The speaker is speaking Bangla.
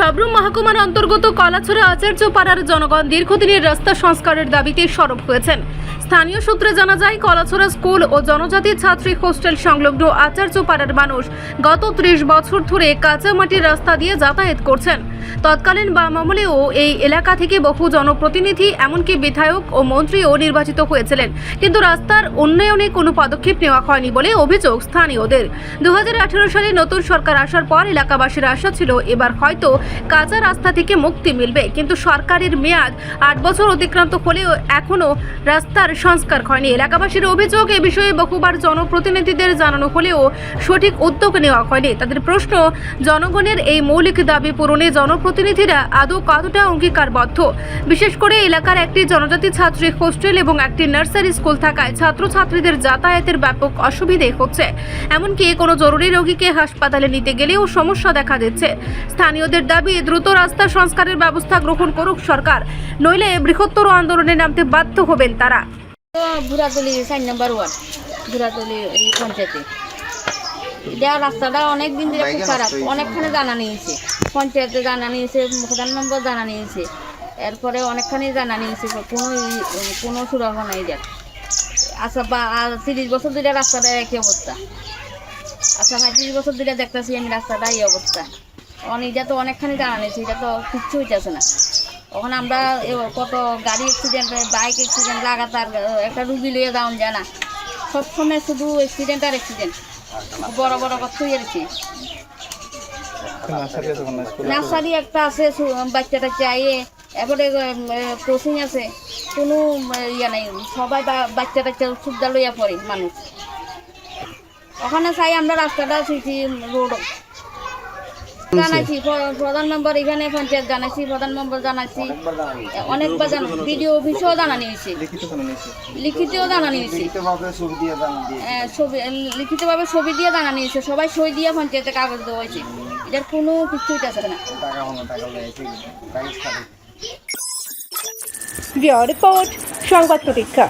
সাবরুম মহকুমার অন্তর্গত কলাছড়া আচার্য পাড়ার জনগণ দীর্ঘদিনের রাস্তা সংস্কারের দাবিতে সরব হয়েছেন। স্থানীয় সূত্রে জানা যায়, কলাছড়া স্কুল ও জনজাতির ছাত্রী হোস্টেল সংলগ্ন আচার্য পাড়ার মানুষ গত ত্রিশ বছর ধরে কাঁচামাটির রাস্তা দিয়ে যাতায়াত করছেন। তৎকালীন বাম আমলেও এই এলাকা থেকে বহু জনপ্রতিনিধি, এমনকি বিধায়ক ও মন্ত্রীও নির্বাচিত হয়েছিলেন। কিন্তু রাস্তার উন্নয়নে কোনো পদক্ষেপ নেওয়া হয়নি বলে অভিযোগ স্থানীয়দের। দুহাজার আঠারো সালে নতুন সরকার আসার পর এলাকাবাসীর আশা ছিল এবার হয়তো কাঁচা রাস্তা থেকে মুক্তি মিলবে। কিন্তু সরকারের মেয়াদ আট বছর অতিক্রান্ত হলেও এখনও রাস্তার সংস্কার হয়নি। এলাকাবাসীর অভিযোগ, এ বিষয়ে বহুবার জনপ্রতিনিধিদের জানানো হলেও সঠিক উদ্যোগ নেওয়া হয়নি। তাদের প্রশ্ন, জনগণের এই মৌলিক দাবি পূরণে জনপ্রতিনিধিরা আদৌ কতটা অঙ্গীকারবদ্ধ? বিশেষ করে এলাকার একটি জনজাতি ছাত্রী হোস্টেল এবং একটি নার্সারি স্কুল থাকায় ছাত্রছাত্রীদের যাতায়াতের ব্যাপক অসুবিধে হচ্ছে। এমনকি কোনো জরুরি রোগীকে হাসপাতালে নিতে গেলেও সমস্যা দেখা দিচ্ছে। স্থানীয়দের দাবি, দ্রুত রাস্তা সংস্কারের ব্যবস্থা গ্রহণ করুক সরকার, নইলে বৃহত্তর আন্দোলনে নামতে বাধ্য হবেন তারা। বুড়াতলি চার নম্বর বুড়াতলি এই পঞ্চায়েতে। দেওয়া রাস্তাটা অনেক দিন ধরে খুব খারাপ। অনেকখানি জানা নিয়েছে। পঞ্চায়েতে জানা নিয়েছে প্রধান নম্বর জানা নিয়েছে। এরপরে অনেকখানি জানা নিয়েছে কোনো কোনো সুরাহা নাই দেখ আচ্ছা বা তিরিশ বছর ধরে রাস্তাটা একই অবস্থা। আচ্ছা ভাই তিরিশ বছর ধরে দেখতেছি আমি রাস্তাটা এই অবস্থা। অনেকটা তো অনেকখানি জানা নিয়েছে এটা তো কিচ্ছু হইতেছে না। ওখানে আমরা কত গাড়ি অ্যাক্সিডেন্ট বাইক অ্যাক্সিডেন্ট লাগাতার একটা রুগী লইয়ে যাওয়া যায় না। সবসময় শুধু অ্যাক্সিডেন্ট আর অ্যাক্সিডেন্ট বড় বড় কথা হয়ে নার্সারি একটা আছে বাচ্চাটা চাইয়ে ইয়ে এবারে কোচিং আছে। কোনো ইয়ে নাই সবাই বা- বাচ্চা টাচ্চা সুবিধা লইয়া পড়ে মানুষ। ওখানে চাই আমরা রাস্তাটা রোড জানাইছি, প্র- প্রধান মেম্বার এখানে পঞ্চায়েত জানাইছি, প্রধান মেম্বার জানাইছি। অনেকবার বিডিও অফিসেও জানানি হয়েছে। লিখিতও জানানি হয়েছে। ছবি লিখিতভাবে ছবি দিয়ে জানানি হয়েছে। সবাই সই দিয়ে পঞ্চায়েতে কাগজ দেওয়া হয়েছে। এটার কোনো কিছু আছে না। রিপোর্ট, সংবাদ প্রতীক্ষা।